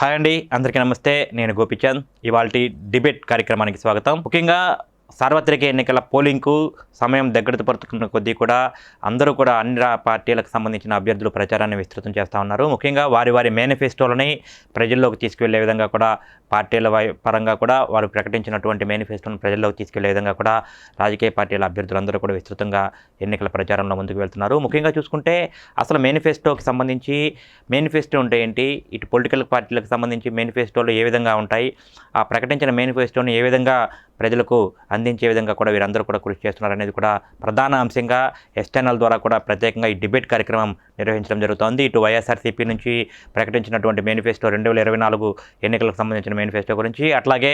Hi అండి అందరికీ నమస్తే. నేను గోపిచంద్. ఇవాళ డిబేట్ కార్యక్రమానికి స్వాగతం. ముఖ్యంగా సార్వత్రిక ఎన్నికల పోలింగ్కు సమయం దగ్గర పడుతున్న కొద్దీ కూడా అందరూ కూడా అన్ని పార్టీలకు సంబంధించిన అభ్యర్థులు ప్రచారాన్ని విస్తృతం చేస్తూ ఉన్నారు. ముఖ్యంగా వారి వారి మేనిఫెస్టోలని ప్రజల్లోకి తీసుకువెళ్ళే విధంగా కూడా పార్టీల వై- పరంగా కూడా వారు ప్రకటించినటువంటి మేనిఫెస్టోను ప్రజల్లోకి తీసుకెళ్ళే విధంగా కూడా రాజకీయ పార్టీల అభ్యర్థులందరూ కూడా విస్తృతంగా ఎన్నికల ప్రచారంలో ముందుకు వెళ్తున్నారు. ముఖ్యంగా చూసుకుంటే అసలు మేనిఫెస్టోకి సంబంధించి మేనిఫెస్టో అంటే ఏంటి? ఇటు పొలిటికల్ పార్టీలకు సంబంధించి మేనిఫెస్టోలు ఏ విధంగా ఉంటాయి? ఆ ప్రకటించిన మేనిఫెస్టోని ఏ విధంగా ప్రజలకు అందించే విధంగా కూడా వీరందరూ కూడా కృషి చేస్తున్నారు అనేది కూడా ప్రధాన అంశంగా ఎస్టర్నల్ ద్వారా కూడా ప్రత్యేకంగా ఈ డిబేట్ కార్యక్రమం నిర్వహించడం జరుగుతోంది. ఇటు వైఎస్ఆర్సీపీ నుంచి ప్రకటించినటువంటి మేనిఫెస్టో రెండు వేల ఇరవై నాలుగు ఎన్నికలకు సంబంధించిన మేనిఫెస్టో గురించి అట్లాగే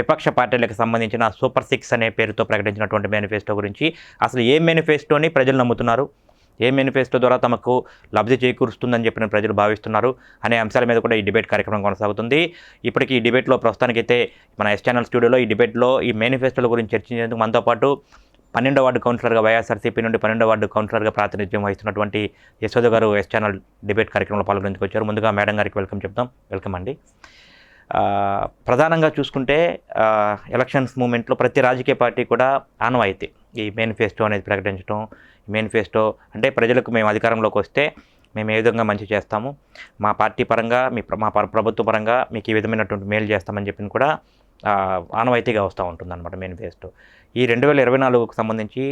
విపక్ష పార్టీలకు సంబంధించిన సూపర్ సిక్స్ అనే పేరుతో ప్రకటించినటువంటి మేనిఫెస్టో గురించి. అసలు ఏ మేనిఫెస్టోని ప్రజలు నమ్ముతున్నారు? ఏ మేనిఫెస్టో ద్వారా తమకు లబ్ధి చేకూరుస్తుందని చెప్పిన ప్రజలు భావిస్తున్నారు అనే అంశాల మీద కూడా ఈ డిబేట్ కార్యక్రమం కొనసాగుతుంది. ఇప్పటికీ ఈ డిబేట్లో ప్రస్తుతానికైతే మన ఎస్ ఛానల్ స్టూడియోలో ఈ డిబేట్లో ఈ మేనిఫెస్టోల గురించి చర్చించేందుకు మనతో పాటు పన్నెండో వార్డు కౌన్సిలర్గా వైఎస్ఆర్సీపీ నుండి పన్నెండో వార్డు కౌన్సిలర్గా ప్రాతినిధ్యం వహిస్తున్నటువంటి యశోద గారు ఎస్ ఛానల్ డిబేట్ కార్యక్రమంలో పాల్గొనేందుకు వచ్చారు. ముందుగా మేడం గారికి వెల్కమ్ చెప్తాం వెల్కమ్ అండి. ప్రధానంగా చూసుకుంటే ఎలక్షన్స్ మూమెంట్లో ప్రతి రాజకీయ పార్టీ కూడా ఆనవాయితీ. ఈ మేనిఫెస్టో అనేది ప్రకటించడం ఈ మేనిఫెస్టో అంటే ప్రజలకు మేము అధికారంలోకి వస్తే మేము ఏ విధంగా మంచి చేస్తాము? మా పార్టీ పరంగా మీ మా ప్రభుత్వ పరంగా మీకు ఈ విధమైనటువంటి మేలు చేస్తామని చెప్పి కూడా ఆనవాయితీగా వస్తూ ఉంటుందన్నమాట మేనిఫెస్టో. ఈ రెండు వేల ఇరవై నాలుగుకు సంబంధించి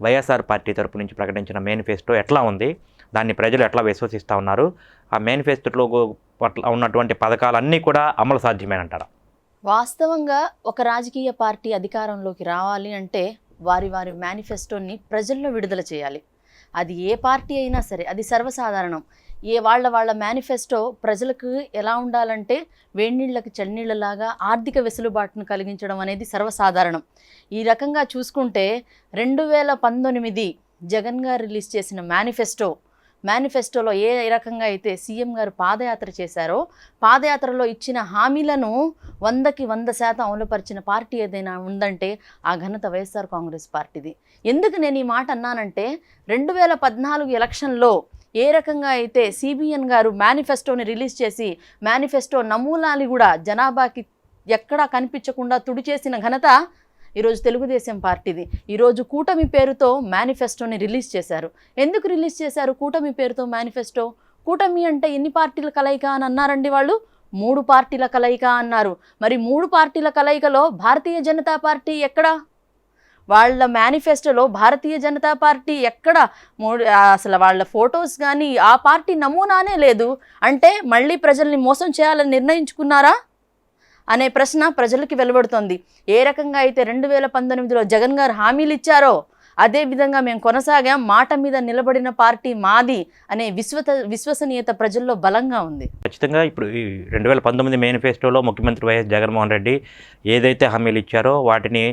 వైఎస్ఆర్ పార్టీ తరపు నుంచి ప్రకటించిన మేనిఫెస్టో ఎట్లా ఉంది? దాన్ని ప్రజలు ఎట్లా విశ్వసిస్తూ ఉన్నారు? ఆ మేనిఫెస్టోలో పట్ల ఉన్నటువంటి పథకాలన్నీ కూడా అమలు సాధ్యమేనంటారా? వాస్తవంగా ఒక రాజకీయ పార్టీ అధికారంలోకి రావాలి అంటే వారి వారి మేనిఫెస్టోని ప్రజల్లో విడుదల చేయాలి. అది ఏ పార్టీ అయినా సరే అది సర్వసాధారణం. ఏ వాళ్ళ వాళ్ళ మేనిఫెస్టో ప్రజలకు ఎలా ఉండాలంటే వేడినీళ్ళకి చన్నీళ్ళలాగా ఆర్థిక వెసులుబాటును కలిగించడం అనేది సర్వసాధారణం. ఈ రకంగా చూసుకుంటే రెండు వేల పంతొమ్మిది జగన్ గారు రిలీజ్ చేసిన మేనిఫెస్టో మేనిఫెస్టోలో ఏ రకంగా అయితే సీఎం గారు పాదయాత్ర చేశారో పాదయాత్రలో ఇచ్చిన హామీలను వందకి వంద శాతం అమలుపరిచిన పార్టీ ఏదైనా ఉందంటే ఆ ఘనత వైఎస్ఆర్ కాంగ్రెస్ పార్టీది. ఎందుకు నేను ఈ మాట అన్నానంటే రెండు వేల పద్నాలుగు ఎలక్షన్లో ఏ రకంగా అయితే సిబిఎన్ గారు మేనిఫెస్టోని రిలీజ్ చేసి మేనిఫెస్టో నమూనాలు కూడా జనాభాకి ఎక్కడా కనిపించకుండా తుడిచేసిన ఘనత ఈరోజు తెలుగుదేశం పార్టీది. ఈరోజు కూటమి పేరుతో మేనిఫెస్టోని రిలీజ్ చేశారు. ఎందుకు రిలీజ్ చేశారు కూటమి పేరుతో మేనిఫెస్టో? కూటమి అంటే ఎన్ని పార్టీల కలయిక అని అన్నారండి వాళ్ళు? మూడు పార్టీల కలయిక అన్నారు. మరి మూడు పార్టీల కలయికలో భారతీయ జనతా పార్టీ ఎక్కడ? వాళ్ళ మేనిఫెస్టోలో భారతీయ జనతా పార్టీ ఎక్కడ? మూడు అసలు వాళ్ళ ఫొటోస్ కానీ ఆ పార్టీ నమూనానే లేదు. అంటే మళ్ళీ ప్రజల్ని మోసం చేయాలని నిర్ణయించుకున్నారా? అనే ప్రశ్న ప్రజలకి వెలువడుతోంది. ఏ రకంగా అయితే రెండు వేల పంతొమ్మిదిలో జగన్ గారు హామీలు ఇచ్చారో అదే విధంగా మేము కొనసాగాం. మాట మీద నిలబడిన పార్టీ మాది అనే విశ్వత విశ్వసనీయత ప్రజల్లో బలంగా ఉంది. ఖచ్చితంగా ఇప్పుడు ఈ రెండు వేల పంతొమ్మిది మేనిఫెస్టోలో ముఖ్యమంత్రి వైఎస్ జగన్మోహన్ రెడ్డి ఏదైతే హామీలు ఇచ్చారో వాటిని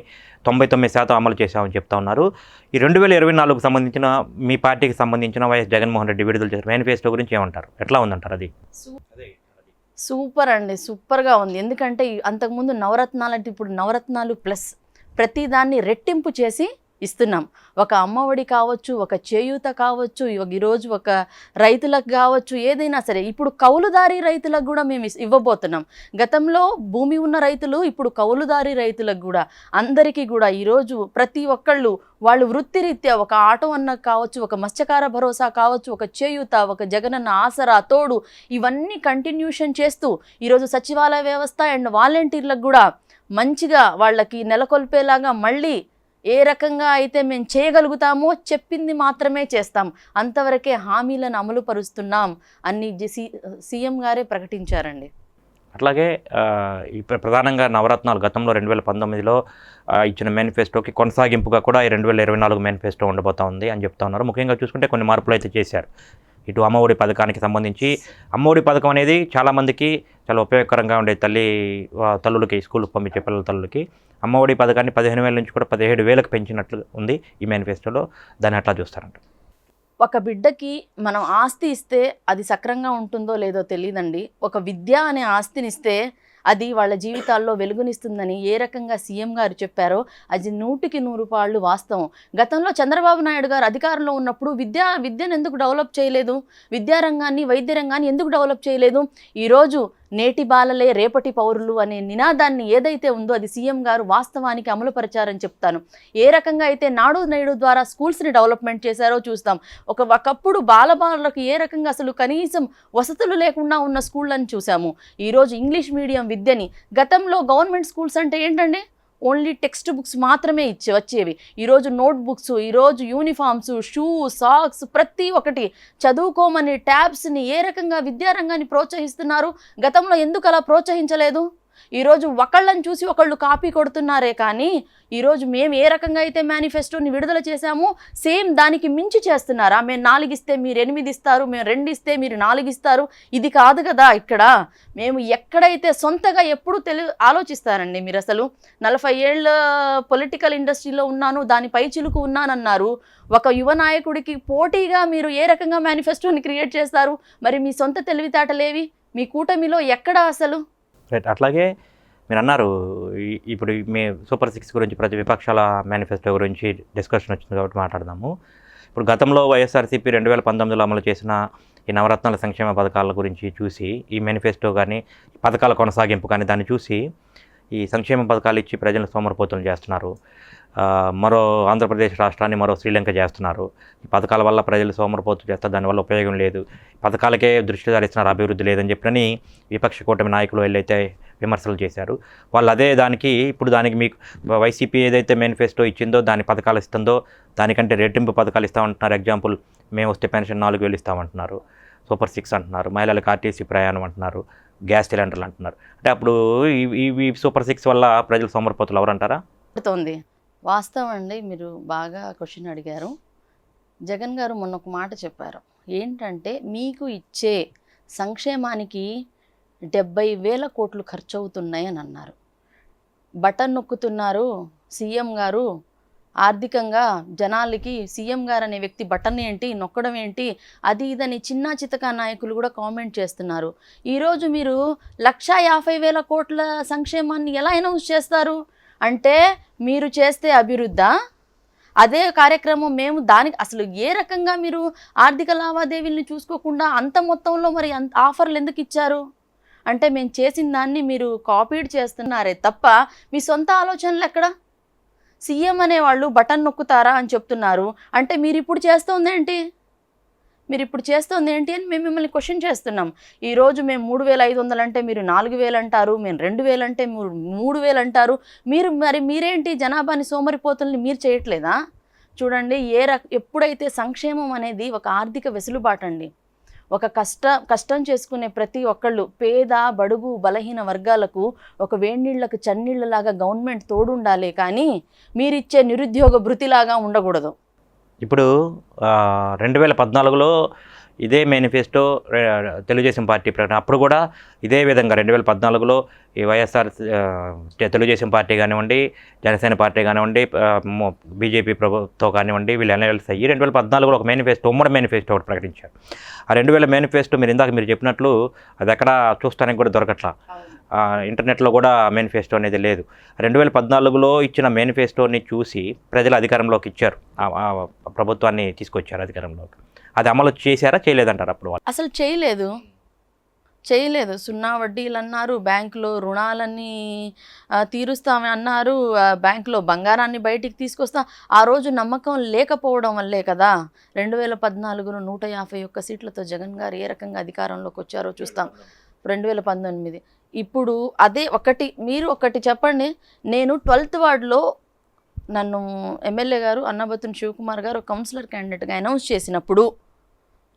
తొంభై తొమ్మిది శాతం అమలు చేశామని చెప్తా ఉన్నారు. ఈ రెండు వేల ఇరవై నాలుగుకు సంబంధించిన మీ పార్టీకి సంబంధించిన వైఎస్ జగన్మోహన్ రెడ్డి విడుదల చేసిన మేనిఫెస్టో గురించి ఏమంటారు? ఎట్లా ఉందంటారు అది? సూపర్ అండి సూపర్గా ఉంది. ఎందుకంటే అంతకుముందు నవరత్నాలు అంటే ఇప్పుడు నవరత్నాలు ప్లస్ ప్రతిదాన్ని రెట్టింపు చేసి ఇస్తున్నాం. ఒక అమ్మఒడి కావచ్చు ఒక చేయూత కావచ్చు ఈరోజు ఒక రైతులకు కావచ్చు ఏదైనా సరే ఇప్పుడు కౌలుదారీ రైతులకు కూడా మేము ఇవ్వబోతున్నాం. గతంలో భూమి ఉన్న రైతులు ఇప్పుడు కౌలుదారీ రైతులకు కూడా అందరికీ కూడా ఈరోజు ప్రతి ఒక్కళ్ళు వాళ్ళు వృత్తిరీత్యా ఒక ఆటో అన్న కావచ్చు ఒక మత్స్యకార భరోసా కావచ్చు ఒక చేయూత ఒక జగనన్న ఆసరా తోడు ఇవన్నీ కంటిన్యూషన్ చేస్తూ ఈరోజు సచివాలయ వ్యవస్థ అండ్ వాలంటీర్లకు కూడా మంచిగా వాళ్ళకి నెలకొల్పేలాగా మళ్ళీ ఏ రకంగా అయితే మేము చేయగలుగుతామో చెప్పింది మాత్రమే చేస్తాం. అంతవరకే హామీలను అమలు పరుస్తున్నాం అని సీఎం గారే ప్రకటించారండి. అట్లాగే ప్రధానంగా నవరత్నాలు గతంలో రెండు వేల పంతొమ్మిదిలో ఇచ్చిన మేనిఫెస్టోకి కొనసాగింపుగా కూడా ఈ రెండు వేల ఇరవై నాలుగు మేనిఫెస్టో ఉండబోతా ఉంది అని చెప్తా ఉన్నారు. ముఖ్యంగా చూసుకుంటే కొన్ని మార్పులు అయితే చేశారు. ఇటు అమ్మఒడి పథకానికి సంబంధించి అమ్మఒడి పథకం అనేది చాలామందికి చాలా ఉపయోగకరంగా ఉండే తల్లి తల్లులకి స్కూల్కి పంపించే పిల్లల తల్లులకి. అమ్మఒడి పథకాన్ని పదిహేను వేల నుంచి కూడా పదిహేడు వేలకు పెంచినట్లు ఉంది ఈ మేనిఫెస్టోలో. దాన్ని అట్లా చూస్తారంట. ఒక బిడ్డకి మనం ఆస్తి ఇస్తే అది సక్రంగా ఉంటుందో లేదో తెలియదండి ఒక విద్య అనే ఆస్తిని ఇస్తే అది వాళ్ళ జీవితాల్లో వెలుగునిస్తుందని ఏ రకంగా సీఎం గారు చెప్పారో అది నూటికి నూరు పాళ్ళు వాస్తవం. గతంలో చంద్రబాబు నాయుడు గారు అధికారంలో ఉన్నప్పుడు విద్యా విద్యను ఎందుకు డెవలప్ చేయలేదు? విద్యారంగాన్ని వైద్య రంగాన్ని ఎందుకు డెవలప్ చేయలేదు? ఈరోజు నేటి బాలలే రేపటి పౌరులు అనే నినాదాన్ని ఏదైతే ఉందో అది సీఎం గారు వాస్తవానికి అమలుపరిచారని చెప్తాను. ఏ రకంగా అయితే నాడు నేడు ద్వారా స్కూల్స్ని డెవలప్మెంట్ చేశారో చూస్తాం. ఒక ఒకప్పుడు బాలబాలకు ఏ రకంగా అసలు కనీసం వసతులు లేకుండా ఉన్న స్కూళ్ళని చూసాము ఈరోజు ఇంగ్లీష్ మీడియం విద్యని గతంలో గవర్నమెంట్ స్కూల్స్ అంటే ఏంటండి? ఓన్లీ టెక్స్ట్ బుక్స్ మాత్రమే ఇచ్చి వచ్చేవి. ఈరోజు నోట్ బుక్స్ ఈరోజు యూనిఫామ్స్ షూ సాక్స్ ప్రతి ఒక్కటి చదువుకోమని ట్యాబ్స్ని ఏ రకంగా విద్యారంగాన్ని ప్రోత్సహిస్తున్నారు? గతంలో ఎందుకు అలా ప్రోత్సహించలేదు? ఈరోజు ఒకళ్ళని చూసి ఒకళ్ళు కాపీ కొడుతున్నారే కానీ ఈరోజు మేము ఏ రకంగా అయితే మేనిఫెస్టోని విడుదల చేశామో సేమ్ దానికి మించి చేస్తున్నారా? మేము నాలుగు ఇస్తే మీరు ఎనిమిది ఇస్తారు మేము రెండు ఇస్తే మీరు నాలుగు ఇస్తారు ఇది కాదు కదా ఇక్కడ. మేము ఎక్కడైతే సొంతగా ఎప్పుడు తెలి ఆలోచిస్తారండి మీరు అసలు. నలభై ఏళ్ళ పొలిటికల్ ఇండస్ట్రీలో ఉన్నాను దాని పై చిలుకు ఉన్నానన్నారు. ఒక యువ నాయకుడికి పోటీగా మీరు ఏ రకంగా మేనిఫెస్టోని క్రియేట్ చేస్తారు? మరి మీ సొంత తెలివితేటలేవి? మీ కూటమిలో ఎక్కడ అసలు? రైట్ అట్లాగే మీరు అన్నారు ఇప్పుడు మీ సూపర్ సిక్స్ గురించి ప్రతి విపక్షాల మేనిఫెస్టో గురించి డిస్కషన్ వచ్చింది కాబట్టి మాట్లాడదాము. ఇప్పుడు గతంలో వైఎస్ఆర్సీపీ రెండు వేల పంతొమ్మిదిలో అమలు చేసిన ఈ నవరత్నాల సంక్షేమ పథకాల గురించి చూసి ఈ మేనిఫెస్టో కానీ పథకాల కొనసాగింపు కానీ దాన్ని చూసి ఈ సంక్షేమ పథకాలు ఇచ్చి ప్రజలను సోమరపోతులు చేస్తున్నారు. మరో ఆంధ్రప్రదేశ్ రాష్ట్రాన్ని మరో శ్రీలంక చేస్తున్నారు. ఈ పథకాల వల్ల ప్రజలు సోమరపోతు చేస్తారు దానివల్ల ఉపయోగం లేదు. పథకాలకే దృష్టి సారిస్తున్నారు అభివృద్ధి లేదని చెప్పని విపక్ష కూటమి నాయకులు వెళ్ళైతే విమర్శలు చేశారు. వాళ్ళు అదే దానికి ఇప్పుడు దానికి మీకు వైసీపీ ఏదైతే మేనిఫెస్టో ఇచ్చిందో దాని పథకాలు ఇస్తుందో దానికంటే రెట్టింపు పథకాలు ఇస్తామంటున్నారు ఎగ్జాంపుల్ మేము వస్తే పెన్షన్ నాలుగు వేలు ఇస్తామంటున్నారు సూపర్ సిక్స్ అంటున్నారు. మహిళలకు ఆర్టీసీ ప్రయాణం అంటున్నారు. గ్యాస్ సిలిండర్లు అంటున్నారు. అంటే అప్పుడు ఈ- ఈ సూపర్ సిక్స్ వల్ల ప్రజలు సోమరపోతులు ఎవరంటారా? పడుతుంది. వాస్తవం అండి మీరు బాగా క్వశ్చన్ అడిగారు. జగన్ గారు మొన్న ఒక మాట చెప్పారు. ఏంటంటే మీకు ఇచ్చే సంక్షేమానికి డెబ్బై వేల కోట్లు ఖర్చు అవుతున్నాయి అని అన్నారు. బటన్ నొక్కుతున్నారు సీఎం గారు. ఆర్థికంగా జనాలకి సీఎం గారు అనే వ్యక్తి బటన్ ఏంటి నొక్కడం ఏంటి అది ఇదని చిన్న చితకా నాయకులు కూడా కామెంట్ చేస్తున్నారు. ఈరోజు మీరు లక్షా యాభై వేల కోట్ల సంక్షేమాన్ని ఎలా అనౌన్స్ చేస్తారు? అంటే మీరు చేస్తే అభివృద్ధా? అదే కార్యక్రమం మేము దానికి అసలు ఏ రకంగా మీరు ఆర్థిక లావాదేవీలను చూసుకోకుండా అంత మొత్తంలో మరి అంత ఆఫర్లు ఎందుకు ఇచ్చారు? అంటే మేము చేసిన దాన్ని మీరు కాపీడ్ చేస్తున్నారే తప్ప మీ సొంత ఆలోచనలు ఎక్కడ? సీఎం అనేవాళ్ళు బటన్ నొక్కుతారా అని చెప్తున్నారు. అంటే మీరు ఇప్పుడు చేస్తోంది మీరు ఇప్పుడు చేస్తోంది ఏంటి అని మేము మిమ్మల్ని క్వశ్చన్ చేస్తున్నాం. ఈరోజు మేము మూడు వేల ఐదు వందలు అంటే మీరు నాలుగు వేలు అంటారు మేము రెండు వేలు అంటే మీరు మూడు వేలు అంటారు. మీరు మరి మీరేంటి జనాభాని సోమరిపోతుల్ని మీరు చేయట్లేదా? చూడండి ఏ రక ఎప్పుడైతే సంక్షేమం అనేది ఒక ఆర్థిక వెసులుబాటు అండి ఒక కష్ట కష్టం చేసుకునే ప్రతి ఒక్కళ్ళు పేద బడుగు బలహీన వర్గాలకు ఒక వేడినీళ్ళకు చన్నీళ్ళలాగా గవర్నమెంట్ తోడుండాలి కానీ మీరిచ్చే నిరుద్యోగ భృతిలాగా ఉండకూడదు. ఇప్పుడు రెండు వేల పద్నాలుగులో ఇదే మేనిఫెస్టో తెలుగుదేశం పార్టీ ప్రకటన. అప్పుడు కూడా ఇదే విధంగా రెండు వేల పద్నాలుగులో ఈ వైఎస్ఆర్ తెలుగుదేశం పార్టీ కానివ్వండి జనసేన పార్టీ కానివ్వండి బీజేపీ ప్రభుత్వం కానివ్వండి వీళ్ళు ఎన్ఎల్స్ అయ్యి రెండు వేల పద్నాలుగులో ఒక మేనిఫెస్టో ఉమ్మడి మేనిఫెస్టో ఒకటి ప్రకటించారు. ఆ రెండు వేల మేనిఫెస్టో మీరు ఇందాక మీరు చెప్పినట్లు అది ఎక్కడ చూస్తానికి కూడా దొరకట్లా. ఇంటర్నెట్లో కూడా మేనిఫెస్టో అనేది లేదు. రెండు వేల పద్నాలుగులో ఇచ్చిన మేనిఫెస్టోని చూసి ప్రజలు అధికారంలోకి ఇచ్చారు. ప్రభుత్వాన్ని తీసుకొచ్చారు అధికారంలోకి. అది అమలు చేశారా చేయలేదంటారు అప్పుడు వాళ్ళు? అసలు చేయలేదు. చేయలేదు. సున్నా వడ్డీలు అన్నారు బ్యాంకులో రుణాలన్నీ తీరుస్తామని అన్నారు బ్యాంకులో బంగారాన్ని బయటికి తీసుకొస్తాం. ఆ రోజు నమ్మకం లేకపోవడం వల్లే కదా రెండు వేల పద్నాలుగులో నూట యాభై ఒక్క సీట్లతో జగన్ గారు ఏ రకంగా అధికారంలోకి వచ్చారో చూస్తాం. రెండు వేల పంతొమ్మిది. ఇప్పుడు అదే ఒకటి మీరు ఒకటి చెప్పండి. నేను ట్వెల్త్ వార్డులో నన్ను ఎమ్మెల్యే గారు అన్నబతుని శివకుమార్ గారు కౌన్సిలర్ క్యాండిడేట్గా అనౌన్స్ చేసినప్పుడు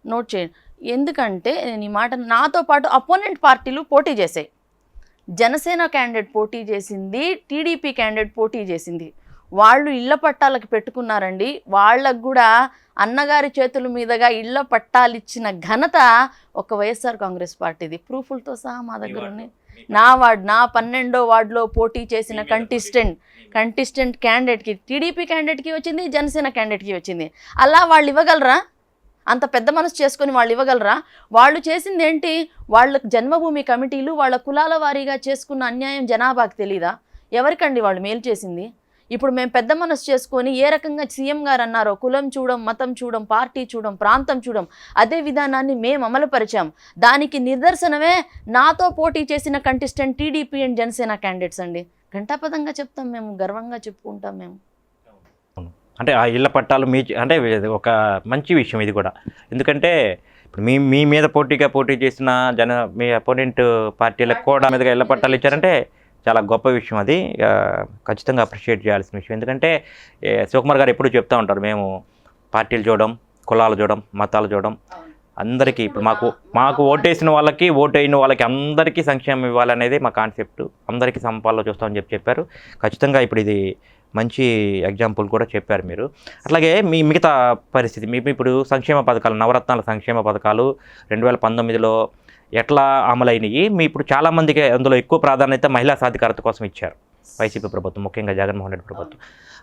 నోట్ చేయండి. ఎందుకంటే నేను ఈ మాట నాతో పాటు అపోనెంట్ పార్టీలు పోటీ చేశాయి. జనసేన క్యాండిడేట్ పోటీ చేసింది టీడీపీ క్యాండిడేట్ పోటీ చేసింది. వాళ్ళు ఇళ్ళ పట్టాలకు పెట్టుకున్నారండి. వాళ్ళకు కూడా అన్నగారి చేతుల మీదుగా ఇళ్ళ పట్టాలు ఇచ్చిన ఘనత ఒక వైఎస్ఆర్ కాంగ్రెస్ పార్టీది. ప్రూఫ్లతో సహా మా దగ్గర ఉన్నాయి. నా వార్డ్ నా పన్నెండో వార్డులో పోటీ చేసిన కంటెస్టెంట్ కంటెస్టెంట్ క్యాండిడేట్కి టీడీపీ క్యాండిడేట్కి వచ్చింది జనసేన క్యాండిడేట్కి వచ్చింది. అలా వాళ్ళు ఇవ్వగలరా? అంత పెద్ద మనసు చేసుకొని వాళ్ళు ఇవ్వగలరా? వాళ్ళు చేసింది ఏంటి? వాళ్ళ జన్మభూమి కమిటీలు వాళ్ళ కులాల వారీగా చేసుకున్న అన్యాయం జనాభాకి తెలీదా? ఎవరికండి వాళ్ళు మేలు చేసింది? ఇప్పుడు మేము పెద్ద మనసు చేసుకొని ఏ రకంగా సీఎం గారు అన్నారో కులం చూడం మతం చూడం పార్టీ చూడం ప్రాంతం చూడం అదే విధానాన్ని మేము అమలుపరిచాం. దానికి నిదర్శనమే నాతో పోటీ చేసిన contestant TDP and Janasena candidates అండి. ఘంటాపదంగా చెప్తాం మేము గర్వంగా చెప్పుకుంటాం మేము. అంటే ఆ ఇళ్ళ పట్టాలు మీ అంటే ఒక మంచి విషయం ఇది కూడా. ఎందుకంటే ఇప్పుడు మీ మీ మీద పోటీగా పోటీ చేసిన జన మీ అపోనెంట్ పార్టీలకు కూడా మీదుగా ఇళ్ళ పట్టాలు ఇచ్చారంటే చాలా గొప్ప విషయం అది. ఖచ్చితంగా అప్రిషియేట్ చేయాల్సిన విషయం. ఎందుకంటే శివకుమార్ గారు ఎప్పుడు చెప్తా ఉంటారు మేము పార్టీలు చూడడం కులాలు చూడడం మతాలు చూడడం అందరికీ ఇప్పుడు మాకు మాకు ఓటేసిన వాళ్ళకి ఓటు అయిన వాళ్ళకి అందరికీ సంక్షేమం ఇవ్వాలనేది మా కాన్సెప్ట్ అందరికీ సమపాల్లో చూస్తామని చెప్పి చెప్పారు. ఖచ్చితంగా ఇప్పుడు ఇది మంచి ఎగ్జాంపుల్ కూడా చెప్పారు మీరు. అట్లాగే మీ మిగతా పరిస్థితి మీ ఇప్పుడు సంక్షేమ పథకాలు నవరత్నాల సంక్షేమ పథకాలు రెండు వేల పంతొమ్మిదిలో ఎట్లా అమలైనవి మీ ఇప్పుడు చాలామందికి అందులో ఎక్కువ ప్రాధాన్యత మహిళా సాధికారత కోసం ఇచ్చారు. వైసీపీ ప్రభుత్వం ముఖ్యంగా జగన్మోహన్ రెడ్డి ప్రభుత్వం.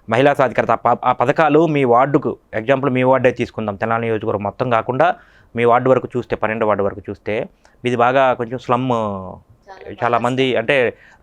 మహిళా సాధికారత ఆ పథకాలు మీ వార్డుకు ఎగ్జాంపుల్ మీ వార్డే తీసుకుందాం. తెలంగాణ నియోజకవర్గం మొత్తం కాకుండా మీ వార్డు వరకు చూస్తే పన్నెండు వార్డు వరకు చూస్తే ఇది బాగా కొంచెం స్లమ్ చాలామంది అంటే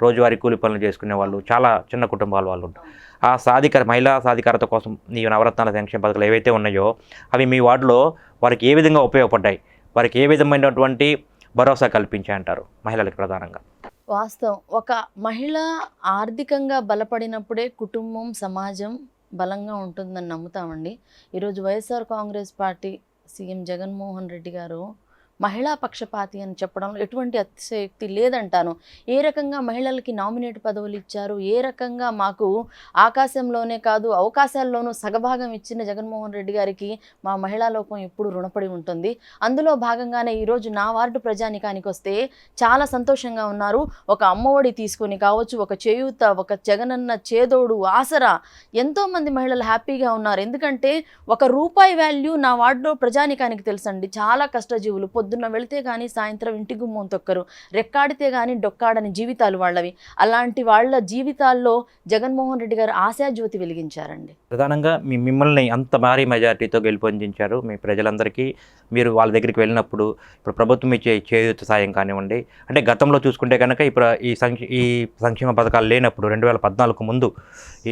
రోజువారీ కూలి పనులు చేసుకునే వాళ్ళు చాలా చిన్న కుటుంబాల వాళ్ళు ఉంటారు. ఆ సాధికార మహిళా సాధికారత కోసం ఈ నవరత్నాల సంక్షేమ పథకాలు ఏవైతే ఉన్నాయో అవి మీ వార్డులో వారికి ఏ విధంగా ఉపయోగపడ్డాయి? వారికి ఏ విధమైనటువంటి భరోసా కల్పించాయంటారు మహిళలకు ప్రధానంగా. వాస్తవం. ఒక మహిళ ఆర్థికంగా బలపడినప్పుడే కుటుంబం సమాజం బలంగా ఉంటుందని నమ్ముతామండి. ఈరోజు YSR Congress party CM Jaganmohan Reddy గారు మహిళా పక్షపాతి అని చెప్పడంలో ఎటువంటి అతిశయోక్తి లేదంటాను. ఏ రకంగా మహిళలకి నామినేట్ పదవులు ఇచ్చారు? ఏ రకంగా మాకు ఆకాశంలోనే కాదు అవకాశాల్లోనూ సగభాగం ఇచ్చిన జగన్మోహన్ రెడ్డి గారికి మా మహిళా లోకం ఎప్పుడు రుణపడి ఉంటుంది. అందులో భాగంగానే ఈరోజు నా వార్డు ప్రజానికానికి వస్తే చాలా సంతోషంగా ఉన్నారు. ఒక అమ్మఒడి తీసుకొని కావచ్చు ఒక చేయూత ఒక జగనన్న చేదోడు ఆసరా ఎంతోమంది మహిళలు హ్యాపీగా ఉన్నారు. ఎందుకంటే ఒక రూపాయి వాల్యూ నా వార్డులో ప్రజానికానికి తెలుసండి. చాలా కష్టజీవులు పొద్దు పొద్దున్న వెళితే కానీ సాయంత్రం ఇంటి గుమ్మం తొక్కరు. రెక్కాడితే కానీ డొక్కాడని జీవితాలు వాళ్ళవి. అలాంటి వాళ్ళ జీవితాల్లో జగన్మోహన్ రెడ్డి గారు ఆశాజ్యోతి వెలిగించారండి. ప్రధానంగా మీ మిమ్మల్ని అంత భారీ మెజారిటీతో గెలుపొందించారు మీ ప్రజలందరికీ. మీరు వాళ్ళ దగ్గరికి వెళ్ళినప్పుడు ఇప్పుడు ప్రభుత్వం ఇచ్చే చేయూత సాయం కానివ్వండి అంటే గతంలో చూసుకుంటే కనుక ఇప్పుడు ఈ సంక్ష ఈ సంక్షేమ పథకాలు లేనప్పుడు రెండు వేల పద్నాలుగు ముందు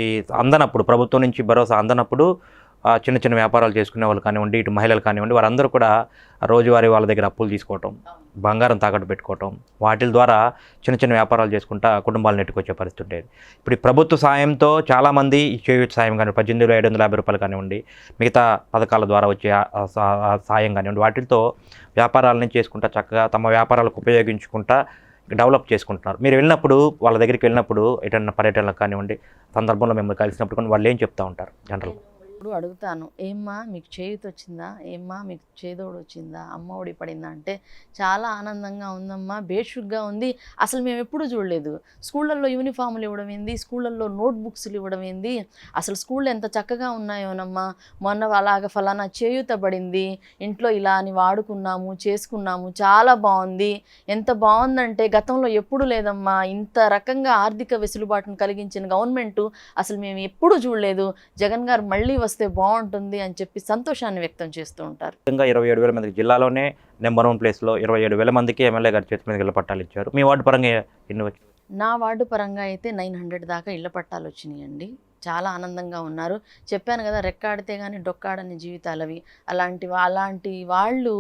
ఈ అందనప్పుడు ప్రభుత్వం నుంచి భరోసా అందనప్పుడు చిన్న చిన్న వ్యాపారాలు చేసుకునే వాళ్ళు కానివ్వండి ఇటు మహిళలు కానివ్వండి వారందరూ కూడా రోజువారీ వాళ్ళ దగ్గర అప్పులు తీసుకోవటం బంగారం తాకట్టు పెట్టుకోవటం వాటి ద్వారా చిన్న చిన్న వ్యాపారాలు చేసుకుంటా కుటుంబాలు నెట్టుకొచ్చే పరిస్థితి ఉండేది. ఇప్పుడు ఈ ప్రభుత్వ సాయంతో చాలామంది ఈ చేయూత సాయం కానీ పద్దెనిమిది వేల ఏడు వందల యాభై రూపాయలు కానివ్వండి మిగతా పథకాల ద్వారా వచ్చే సాయం కానివ్వండి వాటితో వ్యాపారాలని చేసుకుంటా చక్కగా తమ వ్యాపారాలకు ఉపయోగించుకుంటా డెవలప్ చేసుకుంటున్నారు. మీరు వెళ్ళినప్పుడు వాళ్ళ దగ్గరికి వెళ్ళినప్పుడు ఎటన్నా పర్యటనలకు కానివ్వండి సందర్భంలో మిమ్మల్ని కలిసినప్పుడు కానీ వాళ్ళు ఏం చెప్తా ఉంటారు జనరల్ ఇప్పుడు అడుగుతాను ఏమ్మా మీకు చేయూత వచ్చిందా ఏమ్మా మీకు చేదోడు వచ్చిందా అమ్మ ఒడి పడిందా అంటే చాలా ఆనందంగా ఉందమ్మా బేషుగ్గా ఉంది. అసలు మేము ఎప్పుడూ చూడలేదు. స్కూళ్ళల్లో యూనిఫామ్లు ఇవ్వడం ఏంది? స్కూళ్ళల్లో నోట్బుక్స్లు ఇవ్వడం ఏంది? అసలు స్కూళ్ళు ఎంత చక్కగా ఉన్నాయోనమ్మా. మొన్న అలాగ ఫలానా చేయూత పడింది. ఇంట్లో ఇలా అని వాడుకున్నాము చేసుకున్నాము. చాలా బాగుంది ఎంత బాగుందంటే గతంలో ఎప్పుడు లేదమ్మా. ఇంత రకంగా ఆర్థిక వెసులుబాటును కలిగించిన గవర్నమెంట్ అసలు మేము ఎప్పుడూ చూడలేదు. జగన్ గారు మళ్ళీ వస్తే బాగుంటుంది అని చెప్పి సంతోషాన్ని వ్యక్తం చేస్తూ ఉంటారు. విధంగా ఇరవై ఏడు వేల మందికి జిల్లాలోనే నెంబర్ వన్ ప్లేస్లో ఇరవై ఏడు వేల మందికి ఎమ్మెల్యే గారి చేతి మీద ఇళ్ళ పట్టాలు ఇచ్చారు. మీ వార్డు పరంగా ఎన్ని వచ్చాయి నా వార్డు పరంగా అయితే నైన్ హండ్రెడ్ దాకా ఇళ్ళ పట్టాలు వచ్చినాయండి. చాలా ఆనందంగా ఉన్నారు. చెప్పాను కదా రెక్కాడితే కానీ డొక్కాడని జీవితాలు అవి అలాంటి అలాంటి వాళ్ళు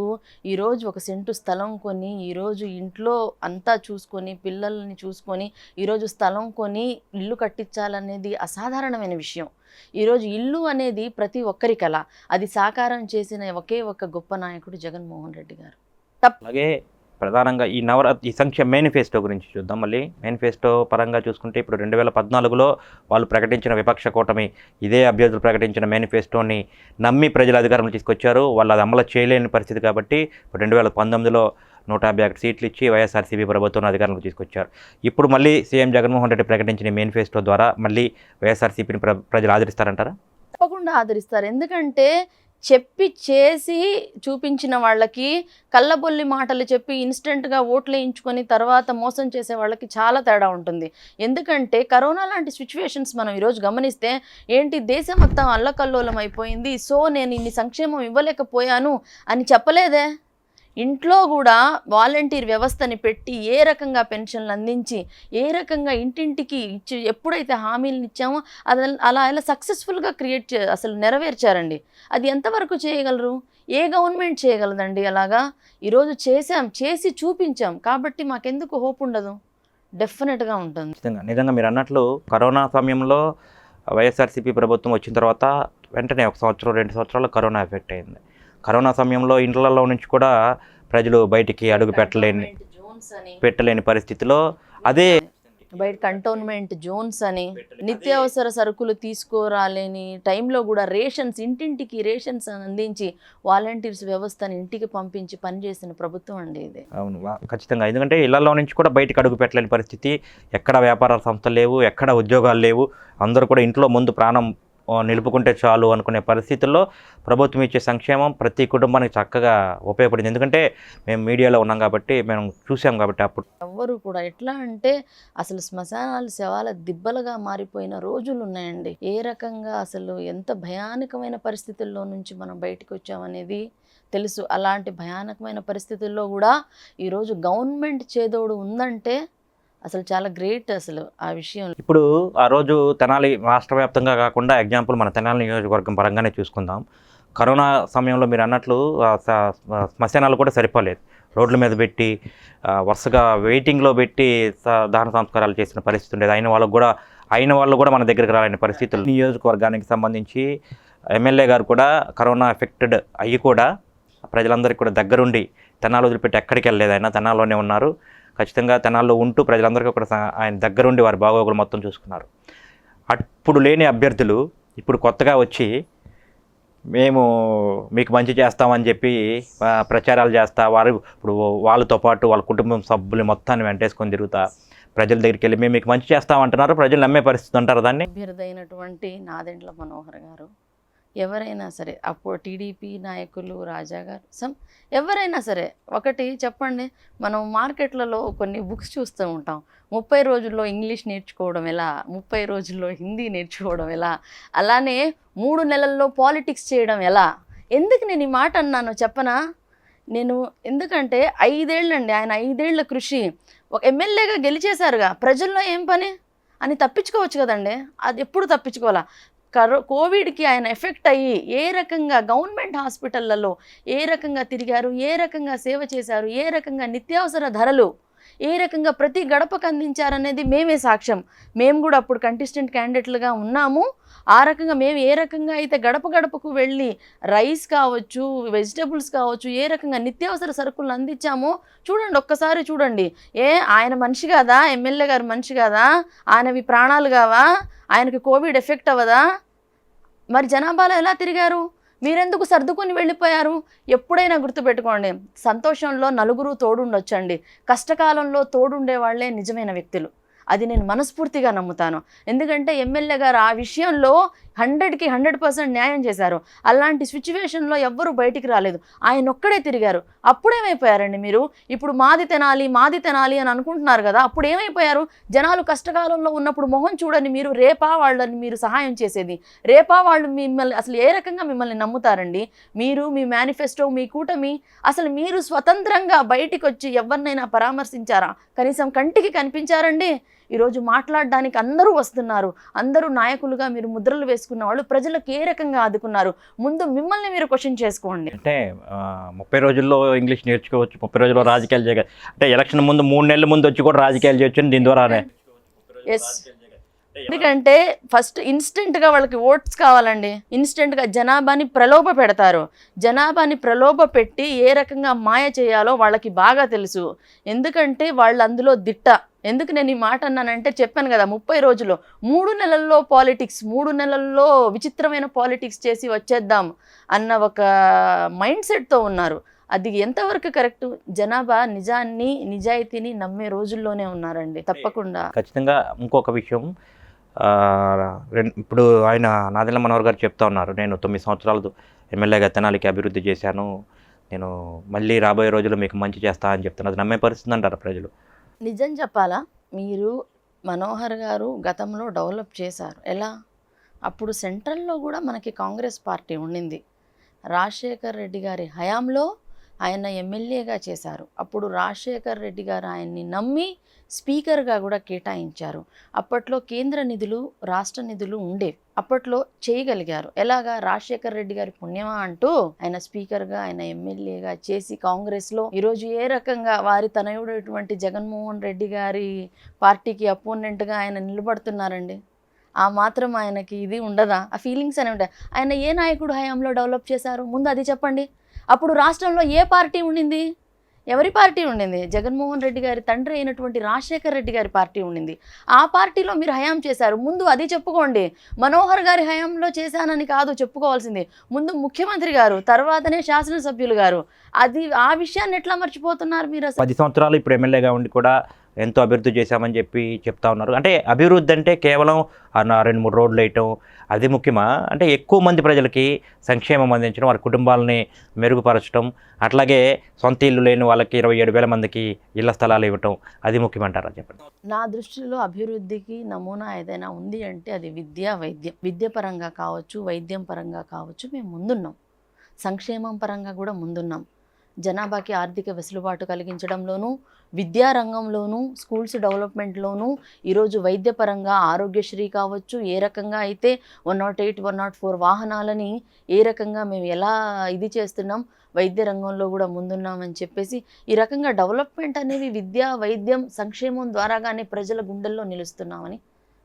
ఈరోజు ఒక సెంటు స్థలం కొని ఈరోజు ఇంట్లో అంతా చూసుకొని పిల్లల్ని చూసుకొని ఈరోజు స్థలం కొని ఇల్లు కట్టించాలనేది అసాధారణమైన విషయం. ఈరోజు ఇల్లు అనేది ప్రతి ఒక్కరి కళ. అది సాకారం చేసిన ఒకే ఒక గొప్ప నాయకుడు జగన్మోహన్ రెడ్డి గారు. అలాగే ప్రధానంగా ఈ నవరత్ ఈ సంక్షేమ మేనిఫెస్టో గురించి చూద్దాం మళ్ళీ. మేనిఫెస్టో పరంగా చూసుకుంటే ఇప్పుడు రెండు వేల పద్నాలుగులో వాళ్ళు ప్రకటించిన విపక్ష కూటమి ఇదే అభ్యర్థులు ప్రకటించిన మేనిఫెస్టోని నమ్మి ప్రజల అధికారంలో తీసుకొచ్చారు. వాళ్ళు అది అమలు చేయలేని పరిస్థితి కాబట్టి ఇప్పుడు రెండు వేల పంతొమ్మిదిలో నూట యాభై ఒకటి సీట్లు ఇచ్చి వైఎస్ఆర్సీపీ ప్రభుత్వం అధికారంలోకి తీసుకొచ్చారు. ఇప్పుడు మళ్ళీ సీఎం జగన్మోహన్ రెడ్డి ప్రకటించిన మేనిఫెస్టో ద్వారా మళ్ళీ వైఎస్ఆర్సీపీని ప్ర ప్రజలు ఆదరిస్తారంటారా? తప్పకుండా ఆదరిస్తారు. ఎందుకంటే చెప్పి చేసి చూపించిన వాళ్ళకి కళ్ళబొల్లి మాటలు చెప్పి ఇన్స్టెంట్గా ఓట్లు వేయించుకొని తర్వాత మోసం చేసే వాళ్ళకి చాలా తేడా ఉంటుంది. ఎందుకంటే కరోనా లాంటి సిచ్యువేషన్స్ మనం ఈరోజు గమనిస్తే ఏంటి దేశం మొత్తం అల్లకల్లోలం అయిపోయింది సో నేను ఇన్ని సంక్షేమం ఇవ్వలేకపోయాను అని చెప్పలేదే? ఇంట్లో కూడా వాలంటీర్ వ్యవస్థని పెట్టి ఏ రకంగా పెన్షన్లు అందించి ఏ రకంగా ఇంటింటికి ఇచ్చి ఎప్పుడైతే హామీలను ఇచ్చామో అది అలా ఎలా సక్సెస్ఫుల్గా క్రియేట్ చే అసలు నెరవేర్చారండి. అది ఎంతవరకు చేయగలరు? ఏ గవర్నమెంట్ చేయగలదండి అలాగా? ఈరోజు చేసాం చేసి చూపించాం. కాబట్టి మాకెందుకు హోప్ ఉండదు? డెఫినెట్గా ఉంటుంది. నిజంగా నిజంగా మీరు అన్నట్లు కరోనా సమయంలో వైఎస్ఆర్సీపీ ప్రభుత్వం వచ్చిన తర్వాత వెంటనే ఒక సంవత్సరం రెండు సంవత్సరాలు కరోనా ఎఫెక్ట్ అయింది. కరోనా సమయంలో ఇండ్లలో నుంచి కూడా ప్రజలు బయటికి అడుగు పెట్టలేని జోన్స్ అని. పెట్టలేని పరిస్థితిలో అదే బయట కంటోన్మెంట్ జోన్స్ అని. నిత్యావసర సరుకులు తీసుకురాలేని టైంలో కూడా రేషన్స్ ఇంటింటికి రేషన్స్ అందించి వాలంటీర్స్ వ్యవస్థను ఇంటికి పంపించి పనిచేసిన ప్రభుత్వం అండి ఇది. అవును ఖచ్చితంగా. ఎందుకంటే ఇళ్ళలో నుంచి కూడా బయటికి అడుగు పెట్టలేని పరిస్థితి. ఎక్కడ వ్యాపార సంస్థలు లేవు ఎక్కడ ఉద్యోగాలు లేవు. అందరూ కూడా ఇంట్లో ముందు ప్రాణం నిలుపుకుంటే చాలు అనుకునే పరిస్థితుల్లో ప్రభుత్వం ఇచ్చే సంక్షేమం ప్రతి కుటుంబానికి చక్కగా ఉపయోగపడింది. ఎందుకంటే మేము మీడియాలో ఉన్నాం కాబట్టి మేము చూసాం కాబట్టి అప్పుడు. ఎవ్వరు కూడా ఎట్లా అంటే అసలు శ్మశానాలు శవాల దిబ్బలుగా మారిపోయిన రోజులు ఉన్నాయండి. ఏ రకంగా అసలు ఎంత భయానకమైన పరిస్థితుల్లో నుంచి మనం బయటకు వచ్చామనేది తెలుసు. అలాంటి భయానకమైన పరిస్థితుల్లో కూడా ఈరోజు గవర్నమెంట్ చేదోడు ఉందంటే అసలు చాలా గ్రేట్ అసలు ఆ విషయం. ఇప్పుడు ఆ రోజు తెనాలి రాష్ట్ర వ్యాప్తంగా కాకుండా ఎగ్జాంపుల్ మన తెనాలి నియోజకవర్గం పరంగానే చూసుకుందాం. కరోనా సమయంలో మీరు అన్నట్లు ఆ శ్మశానాలు కూడా సరిపోలేదు. రోడ్ల మీద పెట్టి వరుసగా వెయిటింగ్లో పెట్టి దహన సంస్కారాలు చేసిన పరిస్థితి ఉండేది. అయిన వాళ్ళకు కూడా అయిన వాళ్ళు కూడా మన దగ్గరికి రాలేని పరిస్థితులు. నియోజకవర్గానికి సంబంధించి ఎమ్మెల్యే గారు కూడా కరోనా ఎఫెక్టెడ్ అయ్యి కూడా ప్రజలందరికీ కూడా దగ్గరుండి తెనాలు వదిలిపెట్టి ఎక్కడికి వెళ్ళలేదు ఆయన తెనాల్లోనే ఉన్నారు. ఖచ్చితంగా తెనాల్లో ఉంటూ ప్రజలందరికీ ఒక ఆయన దగ్గరుండి వారి బాగోగులు మొత్తం చూసుకున్నారు. అప్పుడు లేని అభ్యర్థులు ఇప్పుడు కొత్తగా వచ్చి మేము మీకు మంచి చేస్తామని చెప్పి ప్రచారాలు చేస్తా వారు ఇప్పుడు వాళ్ళతో పాటు వాళ్ళ కుటుంబం సభ్యులు మొత్తాన్ని వెంటేసుకొని తిరుగుతా ప్రజల దగ్గరికి వెళ్ళి మేము మీకు మంచి చేస్తామంటున్నారు ప్రజలు నమ్మే పరిస్థితి అంటారు దాన్ని? అభ్యర్థి అయినటువంటి నాదెండ్ల మనోహర్ గారు ఎవరైనా సరే అప్పుడు టీడీపీ నాయకులు రాజా గారు సమ్ ఎవరైనా సరే ఒకటి చెప్పండి మనం మార్కెట్లలో కొన్ని బుక్స్ చూస్తూ ఉంటాం. ముప్పై రోజుల్లో ఇంగ్లీష్ నేర్చుకోవడం ఎలా? ముప్పై రోజుల్లో హిందీ నేర్చుకోవడం ఎలా? అలానే మూడు నెలల్లో పాలిటిక్స్ చేయడం ఎలా? ఎందుకు నేను ఈ మాట అన్నాను చెప్పనా? నేను ఎందుకంటే ఐదేళ్ళండి ఆయన ఐదేళ్ళ కృషి. ఒక ఎమ్మెల్యేగా గెలిచేశారుగా ప్రజల్లో ఏం పని? అని తప్పించుకోవచ్చు కదండి. అది ఎప్పుడు తప్పించుకోవాలా? కరో కోవిడ్కి ఆయన ఎఫెక్ట్ అయ్యి ఏ రకంగా గవర్నమెంట్ హాస్పిటళ్ళలో ఏ రకంగా తిరిగారు ఏ రకంగా సేవ చేశారు ఏ రకంగా నిత్యావసర ధరలు ఏ రకంగా ప్రతి గడపకు అందించారనేది మేమే సాక్ష్యం. మేము కూడా అప్పుడు కంటెస్టెంట్ క్యాండిడేట్లుగా ఉన్నాము. ఆ రకంగా మేము ఏ రకంగా అయితే గడప గడపకు వెళ్ళి రైస్ కావచ్చు వెజిటబుల్స్ కావచ్చు ఏ రకంగా నిత్యావసర సరుకులను అందించామో చూడండి ఒక్కసారి చూడండి. ఏ ఆయన మనిషి కాదా? ఎమ్మెల్యే గారు మనిషి కాదా? ఆయనవి ప్రాణాలు కావా? ఆయనకి కోవిడ్ ఎఫెక్ట్ అవ్వదా? మరి జనాభాలో ఎలా తిరిగారు? మీరెందుకు సర్దుకొని వెళ్ళిపోయారు? ఎప్పుడైనా గుర్తుపెట్టుకోండి సంతోషంలో నలుగురు తోడుండొచ్చండి. కష్టకాలంలో తోడుండే వాళ్ళే నిజమైన వ్యక్తులు. అది నేను మనస్ఫూర్తిగా నమ్ముతాను. ఎందుకంటే ఎమ్మెల్యే గారు ఆ విషయంలో హండ్రెడ్కి హండ్రెడ్ పర్సెంట్ న్యాయం చేశారు. అలాంటి సిచ్యువేషన్లో ఎవ్వరూ బయటికి రాలేదు. ఆయన ఒక్కడే తిరిగారు. అప్పుడేమైపోయారండి మీరు? ఇప్పుడు మాది తినాలి మాది తినాలి అని అనుకుంటున్నారు కదా అప్పుడు ఏమైపోయారు జనాలు కష్టకాలంలో ఉన్నప్పుడు మొహం చూడని మీరు రేపా వాళ్ళని మీరు సహాయం చేసేది. రేపా వాళ్ళు మిమ్మల్ని అసలు ఏ రకంగా మిమ్మల్ని నమ్ముతారండి? మీరు మీ మేనిఫెస్టో మీ కూటమి అసలు మీరు స్వతంత్రంగా బయటికి వచ్చి ఎవరినైనా పరామర్శించారా? కనీసం కంటికి కనిపించారండి? ఈరోజు మాట్లాడడానికి అందరూ వస్తున్నారు. అందరూ నాయకులుగా మీరు ముద్రలు వేసుకున్న వాళ్ళు ప్రజలకు ఏ రకంగా ఆదుకున్నారు? ముందు మిమ్మల్ని మీరు క్వశ్చన్ చేసుకోండి. అంటే ముప్పై రోజుల్లో ఇంగ్లీష్ నేర్చుకోవచ్చు ముప్పై రోజుల్లో రాజకీయాలు చేయగల అంటే ఎలక్షన్ ముందు మూడు నెలల ముందు వచ్చి కూడా రాజకీయాలు చేయొచ్చు దీని ద్వారానే. ఎస్ ఎందుకంటే ఫస్ట్ ఇన్స్టెంట్గా వాళ్ళకి ఓట్స్ కావాలండి. ఇన్స్టెంట్గా జనాభాని ప్రలోభ పెడతారు. జనాభాని ప్రలోభ పెట్టి ఏ రకంగా మాయ చేయాలో వాళ్ళకి బాగా తెలుసు. ఎందుకంటే వాళ్ళు అందులో దిట్ట. ఎందుకు నేను ఈ మాట అన్నానంటే చెప్పాను కదా ముప్పై రోజులు. మూడు నెలల్లో పాలిటిక్స్ మూడు నెలల్లో విచిత్రమైన పాలిటిక్స్ చేసి వచ్చేద్దాం అన్న ఒక మైండ్ సెట్తో ఉన్నారు. అది ఎంతవరకు కరెక్ట్ జనాభా నిజాన్ని నిజాయితీని నమ్మే రోజుల్లోనే ఉన్నారండి. తప్పకుండా. ఖచ్చితంగా ఇంకొక విషయం ఇప్పుడు ఆయన నాదెల్ల మనోహర్ గారు చెప్తా ఉన్నారు. నేను తొమ్మిది సంవత్సరాలు ఎమ్మెల్యేగా తెనాలికి అభివృద్ధి చేశాను. నేను మళ్ళీ రాబోయే రోజుల్లో మీకు మంచి చేస్తా అని చెప్తాను అది నమ్మే పరిస్థితి అంటారు ప్రజలు? నిజం చెప్పాలా? మీరు మనోహర్ గారు గతంలో డెవలప్ చేశారు. ఎలా? అప్పుడు సెంట్రల్లో కూడా మనకి కాంగ్రెస్ పార్టీ ఉండింది. రాజశేఖర్ రెడ్డి గారి హయాంలో ఆయన ఎమ్మెల్యేగా చేశారు. అప్పుడు రాజశేఖర్ రెడ్డి గారు ఆయన్ని నమ్మి స్పీకర్గా కూడా కేటాయించారు. అప్పట్లో కేంద్ర నిధులు రాష్ట్ర నిధులు ఉండేవి అప్పట్లో చేయగలిగారు. ఎలాగా? రాజశేఖర్ రెడ్డి గారి పుణ్యమా అంటూ ఆయన స్పీకర్గా ఆయన ఎమ్మెల్యేగా చేసి కాంగ్రెస్లో ఈరోజు ఏ రకంగా వారి తనయుడైనటువంటి జగన్మోహన్ రెడ్డి గారి పార్టీకి అపోనెంట్గా ఆయన నిలబడుతున్నారండి? ఆ మాత్రం ఆయనకి ఇది ఉండదా? ఆ ఫీలింగ్స్ అనేవి ఉంటాయి. ఆయన ఏ నాయకుడు హయాంలో డెవలప్ చేశారు? ముందు అది చెప్పండి. అప్పుడు రాష్ట్రంలో ఏ పార్టీ ఉండింది? ఎవరి పార్టీ ఉండింది? జగన్మోహన్ రెడ్డి గారి తండ్రి అయినటువంటి రాజశేఖర్ రెడ్డి గారి పార్టీ ఉండింది. ఆ పార్టీలో మీరు హయాం చేశారు. ముందు అది చెప్పుకోండి. మనోహర్ గారి హయాంలో చేశానని కాదు చెప్పుకోవాల్సింది. ముందు ముఖ్యమంత్రి గారు తర్వాతనే శాసనసభ్యులు గారు. అది ఆ విషయాన్ని ఎట్లా మర్చిపోతున్నారు మీరు పది సంవత్సరాలు ఇప్పుడు ఎమ్మెల్యేగా ఉండి కూడా ఎంతో అభివృద్ధి చేశామని చెప్పి చెప్తా ఉన్నారు. అంటే అభివృద్ధి అంటే కేవలం ఆ రెండు మూడు రోడ్లు వేయటం అది ముఖ్యమా? అంటే ఎక్కువ మంది ప్రజలకి సంక్షేమం అందించడం వారి కుటుంబాలని మెరుగుపరచడం అట్లాగే సొంత ఇల్లు లేని వాళ్ళకి ఇరవై ఏడు వేల మందికి ఇళ్ళ స్థలాలు ఇవ్వటం అది ముఖ్యమంటారా చెప్పండి? నా దృష్టిలో అభివృద్ధికి నమూనా ఏదైనా ఉంది అంటే అది విద్య వైద్యం. విద్య పరంగా కావచ్చు వైద్యం పరంగా కావచ్చు మేము ముందున్నాం. సంక్షేమం పరంగా కూడా ముందున్నాం. జనాభాకి ఆర్థిక వెసులుబాటు కలిగించడంలోనూ విద్యారంగంలోనూ స్కూల్స్ డెవలప్మెంట్లోనూ ఈరోజు వైద్యపరంగా ఆరోగ్యశ్రీ కావచ్చు ఏ రకంగా అయితే one not eight one not four వాహనాలని ఏ రకంగా మేము ఎలా ఇది చేస్తున్నాం వైద్య రంగంలో కూడా ముందున్నామని చెప్పేసి ఈ రకంగా డెవలప్మెంట్ అనేవి విద్య వైద్యం సంక్షేమం ద్వారాగానే ప్రజల గుండెల్లో నిలుస్తున్నామని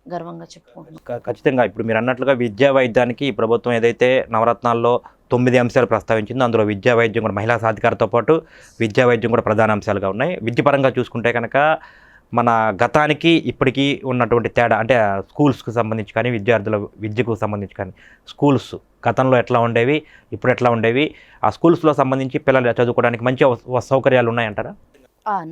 గర్వంగా చెప్పుకుంటున్నాం. ఖచ్చితంగా ఇప్పుడు మీరు అన్నట్లుగా విద్యా వైద్యానికి ఈ ప్రభుత్వం ఏదైతే నవరత్నాల్లో తొమ్మిది అంశాలు ప్రస్తావించిందో అందులో విద్యా వైద్యం కూడా మహిళా సాధికారతో పాటు విద్యా వైద్యం కూడా ప్రధాన అంశాలుగా ఉన్నాయి. విద్యపరంగా చూసుకుంటే కనుక మన గతానికి ఇప్పటికీ ఉన్నటువంటి తేడా అంటే ఆ స్కూల్స్కి సంబంధించి కానీ విద్యార్థుల విద్యకు సంబంధించి కానీ స్కూల్స్ గతంలో ఎట్లా ఉండేవి ఇప్పుడు ఎట్లా ఉండేవి ఆ స్కూల్స్లో సంబంధించి పిల్లలు చదువుకోవడానికి మంచి సౌకర్యాలు ఉన్నాయంటారా?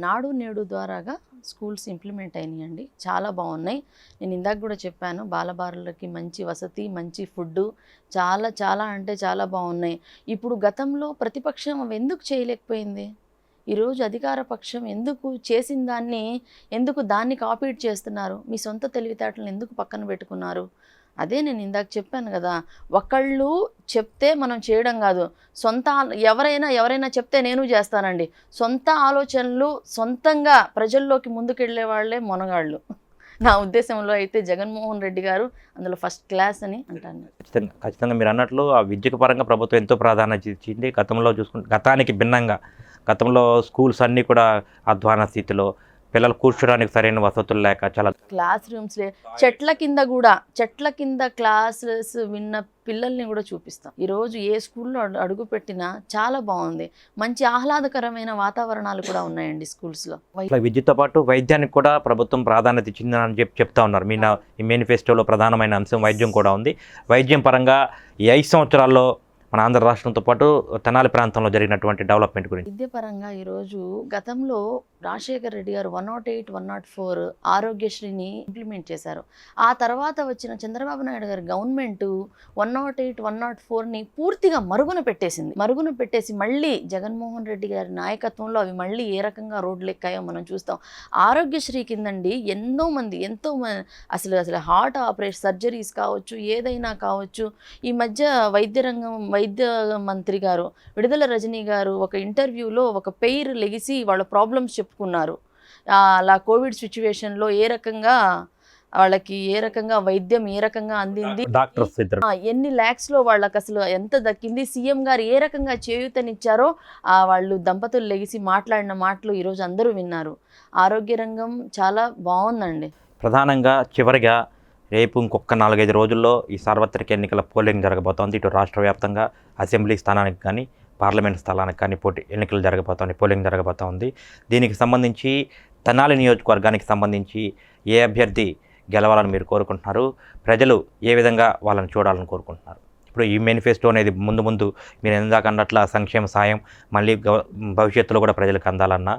నాడు నేడు ద్వారాగా స్కూల్స్ ఇంప్లిమెంట్ అయినాయండి. చాలా బాగున్నాయి. నేను ఇందాక కూడా చెప్పాను బాలబారులకి మంచి వసతి మంచి ఫుడ్ చాలా చాలా అంటే చాలా బాగున్నాయి. ఇప్పుడు గతంలో ప్రతిపక్షం అవి ఎందుకు చేయలేకపోయింది? ఈరోజు అధికార పక్షం ఎందుకు చేసిన దాన్ని ఎందుకు దాన్ని కాపీట్ చేస్తున్నారు? మీ సొంత తెలివితేటలను ఎందుకు పక్కన పెట్టుకున్నారు? అదే నేను ఇందాక చెప్పాను కదా ఒకళ్ళు చెప్తే మనం చేయడం కాదు. సొంత ఎవరైనా ఎవరైనా చెప్తే నేను చేస్తానండి. సొంత ఆలోచనలు సొంతంగా ప్రజల్లోకి ముందుకెళ్ళే వాళ్ళే మొనగాళ్ళు. నా ఉద్దేశంలో అయితే జగన్మోహన్ రెడ్డి గారు అందులో ఫస్ట్ క్లాస్ అని అంటాను. ఖచ్చితంగా ఖచ్చితంగా మీరు అన్నట్లు ఆ విద్యకు పరంగా ప్రభుత్వం ఎంతో ప్రాధాన్యత ఇచ్చింది. గతంలో చూసుకుంటే గతానికి భిన్నంగా గతంలో స్కూల్స్ అన్నీ కూడా అధ్వాన స్థితిలో పిల్లలు కూర్చోడానికి సరైన వసతులు లేక చాలా క్లాస్ రూమ్స్ చెట్ల కింద కూడా చెట్ల కింద క్లాసెస్ విన్న పిల్లల్ని కూడా చూపిస్తాం. ఈరోజు ఏ స్కూల్లో అడు- అడుగు పెట్టినా చాలా బాగుంది. మంచి ఆహ్లాదకరమైన వాతావరణాలు కూడా ఉన్నాయండి స్కూల్స్లో. విద్యతో పాటు వైద్యానికి కూడా ప్రభుత్వం ప్రాధాన్యత ఇచ్చిందని చెప్పి చెప్తా ఉన్నారు. మీ మేనిఫెస్టోలో ప్రధానమైన అంశం వైద్యం కూడా ఉంది. వైద్యం పరంగా ఈ ఐదు సంవత్సరాల్లో మన ఆంధ్ర రాష్ట్రంతో పాటు తెనాలి ప్రాంతంలో జరిగినటువంటి డెవలప్మెంట్ గురించి. విద్యపరంగా ఈరోజు గతంలో రాజశేఖర్ రెడ్డి గారు one not eight one not four ఆరోగ్యశ్రీని ఇంప్లిమెంట్ చేశారు. ఆ తర్వాత వచ్చిన చంద్రబాబు నాయుడు గారి government one not eight one not ఫోర్ని పూర్తిగా మరుగున పెట్టేసింది. మరుగున పెట్టేసి మళ్ళీ జగన్మోహన్ రెడ్డి గారి నాయకత్వంలో అవి మళ్ళీ ఏ రకంగా రోడ్లు ఎక్కాయో మనం చూస్తాం. ఆరోగ్యశ్రీ కిందండి ఎన్నో మంది ఎంతో అసలు అసలు హార్ట్ ఆపరేషన్ సర్జరీస్ కావచ్చు ఏదైనా కావచ్చు ఈ మధ్య వైద్య రంగం వైద్య మంత్రి గారు విడుదల రజనీ గారు ఒక ఇంటర్వ్యూలో ఒక పెయిర్ లెగిసి వాళ్ళ ప్రాబ్లమ్స్ చెప్పుకున్నారు. అలా కోవిడ్ సిచ్యువేషన్లో ఏ రకంగా వాళ్ళకి ఏ రకంగా వైద్యం ఏ రకంగా అందింది ఎన్ని ల్యాక్స్లో వాళ్ళకి అసలు ఎంత దక్కింది సీఎం గారు ఏ రకంగా చేయూతనిచ్చారో ఆ వాళ్ళు దంపతులు లెగిసి మాట్లాడిన మాటలు ఈరోజు అందరూ విన్నారు. ఆరోగ్య రంగం చాలా బాగుందండి. ప్రధానంగా చివరిగా రేపు ఇంకొక నాలుగైదు రోజుల్లో ఈ సార్వత్రిక ఎన్నికల పోలింగ్ జరగబోతోంది. ఇటు రాష్ట్ర వ్యాప్తంగా అసెంబ్లీ స్థానానికి కానీ పార్లమెంట్ స్థలానికి కానీ పోటీ ఎన్నికలు జరగబోతోంది పోలింగ్ జరగబోతోంది. దీనికి సంబంధించి తెనాలి నియోజకవర్గానికి సంబంధించి ఏ అభ్యర్థి గెలవాలని మీరు కోరుకుంటున్నారు? ప్రజలు ఏ విధంగా వాళ్ళని చూడాలని కోరుకుంటున్నారు? ఇప్పుడు ఈ మేనిఫెస్టో అనేది ముందు ముందు మీరు ఎందాక అన్నట్ల సంక్షేమ సాయం మళ్ళీ భవిష్యత్తులో కూడా ప్రజలకు అందాలన్నా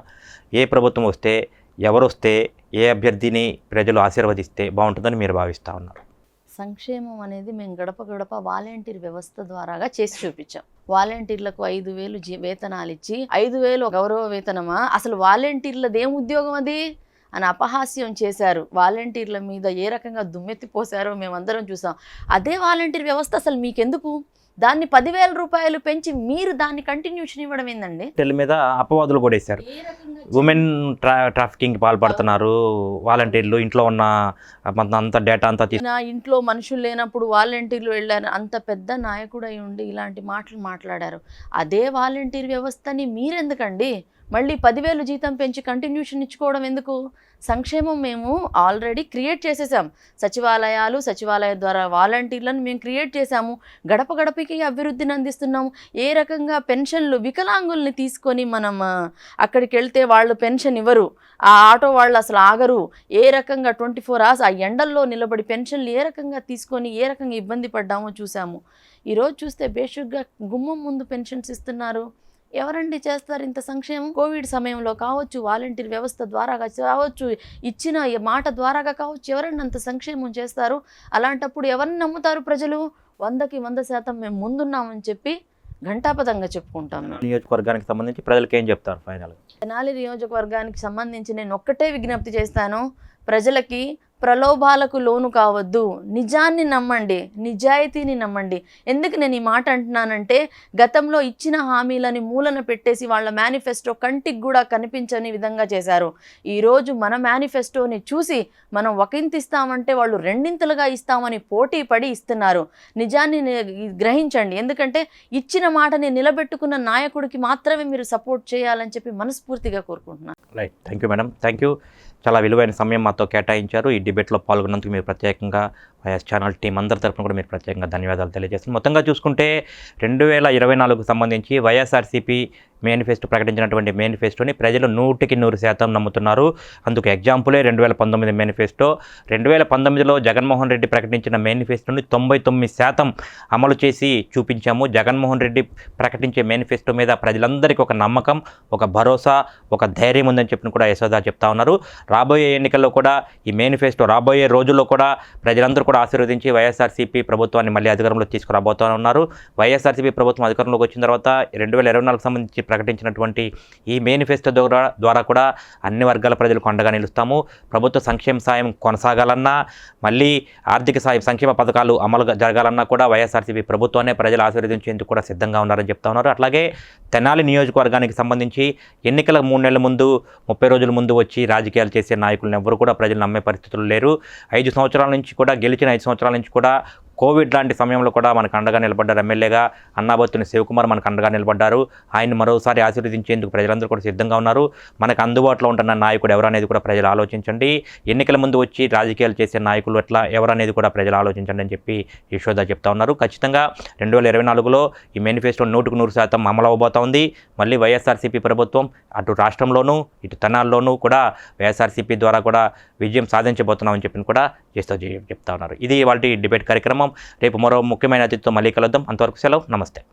ఏ ప్రభుత్వం వస్తే ఎవరొస్తే ఏ అభ్యర్థిని ప్రజలు ఆశీర్వదిస్తే బాగుంటుందని మీరు భావిస్తూ ఉన్నారు. సంక్షేమం అనేది మేము గడప గడప వాలంటీర్ వ్యవస్థ ద్వారాగా చేసి చూపించాం. వాలంటీర్లకు ఐదు వేలు జీ వేతనాలు ఇచ్చి ఐదు వేలు గౌరవ వేతనమా? అసలు వాలంటీర్లది ఏం ఉద్యోగం అది? అని అపహాస్యం చేశారు. వాలంటీర్ల మీద ఏ రకంగా దుమ్మెత్తిపోసారో మేమందరం చూసాం. అదే వాలంటీర్ వ్యవస్థ అసలు మీకెందుకు? దాన్ని పదివేల రూపాయలు పెంచి మీరు దాన్ని కంటిన్యూషన్ ఇవ్వడం ఏందండి? టెల్ మీద అపవాదులు కూడా వేశారు ఉమెన్ ట్రా ట్రాఫికింగ్ పాల్పడుతున్నారు. వాలంటీర్లు ఇంట్లో ఉన్న అంత డేటా అంతా తీసు నా ఇంట్లో మనుషులు లేనప్పుడు వాలంటీర్లు వెళ్ళారు. అంత పెద్ద నాయకుడు అయి ఉండి ఇలాంటి మాటలు మాట్లాడారు. అదే వాలంటీర్ వ్యవస్థని మీరెందుకండి? మళ్ళీ పదివేలు జీతం పెంచి కంటిన్యూషన్ ఇచ్చుకోవడం ఎందుకు? సంక్షేమం మేము ఆల్రెడీ క్రియేట్ చేసేసాం. సచివాలయాలు సచివాలయం ద్వారా వాలంటీర్లను మేము క్రియేట్ చేశాము. గడప గడపకి అభివృద్ధిని అందిస్తున్నాము. ఏ రకంగా పెన్షన్లు వికలాంగుల్ని తీసుకొని మనం అక్కడికి వెళ్తే వాళ్ళు పెన్షన్ ఇవ్వరు. ఆ ఆటో వాళ్ళు అసలు ఆగరు. ఏ రకంగా ట్వంటీ ఫోర్ అవర్స్ ఆ ఎండల్లో నిలబడి పెన్షన్లు ఏ రకంగా తీసుకొని ఏ రకంగా ఇబ్బంది పడ్డామో చూసాము ఈరోజు చూస్తే బేషుగ్గా గుమ్మం ముందు పెన్షన్స్ ఇస్తున్నారు. ఎవరండి చేస్తారు ఇంత సంక్షేమం? కోవిడ్ సమయంలో కావచ్చు వాలంటీర్ వ్యవస్థ ద్వారాగా కావచ్చు ఇచ్చిన మాట ద్వారాగా కావచ్చు ఎవరండి అంత సంక్షేమం చేస్తారు? అలాంటప్పుడు ఎవరిని నమ్ముతారు ప్రజలు? వందకి వంద శాతం మేము ముందున్నామని చెప్పి ఘంటాపదంగా చెప్పుకుంటాం నియోజకవర్గానికి సంబంధించి ప్రజలకు ఏం చెప్తారు ఫైనల్ తెనాలి నియోజకవర్గానికి సంబంధించి నేను ఒక్కటే విజ్ఞప్తి చేస్తాను. ప్రజలకి ప్రలోభాలకు లోను కావద్దు. నిజాన్ని నమ్మండి. నిజాయితీని నమ్మండి. ఎందుకు నేను ఈ మాట అంటున్నానంటే గతంలో ఇచ్చిన హామీలని మూలన పెట్టేసి వాళ్ళ మేనిఫెస్టో కంటికి కూడా కనిపించని విధంగా చేశారు. ఈరోజు మన మేనిఫెస్టోని చూసి మనం ఒకంత ఇస్తామంటే వాళ్ళు రెండింతలుగా ఇస్తామని పోటీ పడి ఇస్తున్నారు. నిజాన్ని గ్రహించండి. ఎందుకంటే ఇచ్చిన మాటని నిలబెట్టుకున్న నాయకుడికి మాత్రమే మీరు సపోర్ట్ చేయాలని చెప్పి మనస్ఫూర్తిగా కోరుకుంటున్నాను. Right thank you madam thank you చాలా విలువైన సమయం మాతో కేటాయించారు. ఈ డిబేట్లో పాల్గొన్నందుకు మీరు ప్రత్యేకంగా వైఎస్ ఛానల్ టీం అందరి తరఫున కూడా మీరు ప్రత్యేకంగా ధన్యవాదాలు తెలియజేస్తున్నాను. మొత్తంగా చూసుకుంటే రెండు వేల ఇరవై నాలుగుకు సంబంధించి వైఎస్ఆర్సీపీ మేనిఫెస్టో ప్రకటించినటువంటి మేనిఫెస్టోని ప్రజలు నూటికి నూరు శాతం నమ్ముతున్నారు. అందుకు ఎగ్జాంపులే రెండు వేల పంతొమ్మిది మేనిఫెస్టో రెండు వేల పంతొమ్మిదిలో జగన్మోహన్ రెడ్డి ప్రకటించిన మేనిఫెస్టోని తొంభై తొమ్మిది శాతం అమలు చేసి చూపించాము. జగన్మోహన్ రెడ్డి ప్రకటించే మేనిఫెస్టో మీద ప్రజలందరికీ ఒక నమ్మకం ఒక భరోసా ఒక ధైర్యం ఉందని చెప్పిన కూడా యశోద చెప్తా ఉన్నారు. రాబోయే ఎన్నికల్లో కూడా ఈ మేనిఫెస్టో రాబోయే రోజుల్లో కూడా ప్రజలందరూ కూడా ఆశీర్వదించి వైఎస్ఆర్సీపీ ప్రభుత్వాన్ని మళ్ళీ అధికారంలో తీసుకురాబోతా ఉన్నారు. వైఎస్ఆర్సీపీ ప్రభుత్వం అధికారంలోకి వచ్చిన తర్వాత రెండు వేల ఇరవై నాలుగు సంబంధించి ప్రకటించినటువంటి ఈ మేనిఫెస్టో ద్వారా ద్వారా కూడా అన్ని వర్గాల ప్రజలకు అండగా నిలుస్తాము. ప్రభుత్వ సంక్షేమ సాయం కొనసాగాలన్నా మళ్ళీ ఆర్థిక సాయం సంక్షేమ పథకాలు అమలు జరగాలన్నా కూడా వైఎస్ఆర్సీపీ ప్రభుత్వాన్ని ప్రజలు ఆశీర్వదించేందుకు కూడా సిద్ధంగా ఉన్నారని చెప్తా ఉన్నారు. అట్లాగే తెనాలి నియోజకవర్గానికి సంబంధించి ఎన్నికల మూడు నెలల ముందు ముప్పై రోజుల ముందు వచ్చి రాజకీయాలు చేసే నాయకులను ఎవరు కూడా ప్రజలు నమ్మే పరిస్థితులు లేరు. ఐదు సంవత్సరాల నుంచి కూడా గెలిచిన ఐదు సంవత్సరాల నుంచి కూడా కోవిడ్ లాంటి సమయంలో కూడా మనకు అండగా నిలబడ్డారు ఎమ్మెల్యేగా అన్నాబత్తుని శివకుమార్ మనకు అండగా నిలబడ్డారు. ఆయన మరోసారి ఆశీర్వదించేందుకు ప్రజలందరూ కూడా సిద్ధంగా ఉన్నారు. మనకు అందుబాటులో ఉంటున్న నాయకుడు ఎవరనేది కూడా ప్రజలు ఆలోచించండి. ఎన్నికల ముందు వచ్చి రాజకీయాలు చేసే నాయకులు ఎట్లా ఎవరనేది కూడా ప్రజలు ఆలోచించండి అని చెప్పి యశోద చెప్తా ఉన్నారు. ఖచ్చితంగా రెండు వేల ఇరవై నాలుగులో ఈ మేనిఫెస్టో నూటుకు నూరు శాతం అమలు అవబోతా ఉంది. మళ్ళీ వైఎస్ఆర్సీపీ ప్రభుత్వం అటు రాష్ట్రంలోనూ ఇటు తనాల్లోనూ కూడా వైఎస్ఆర్సీపీ ద్వారా కూడా విజయం సాధించబోతున్నామని చెప్పి కూడా చేస్తూ చెప్తా ఉన్నారు. ఇది వాళ్ళ డిబేట్ కార్యక్రమం. రేపు మరో ముఖ్యమైన అతిథితో మళ్ళీ కలుద్దాం. అంతవరకు సెలవు. నమస్తే.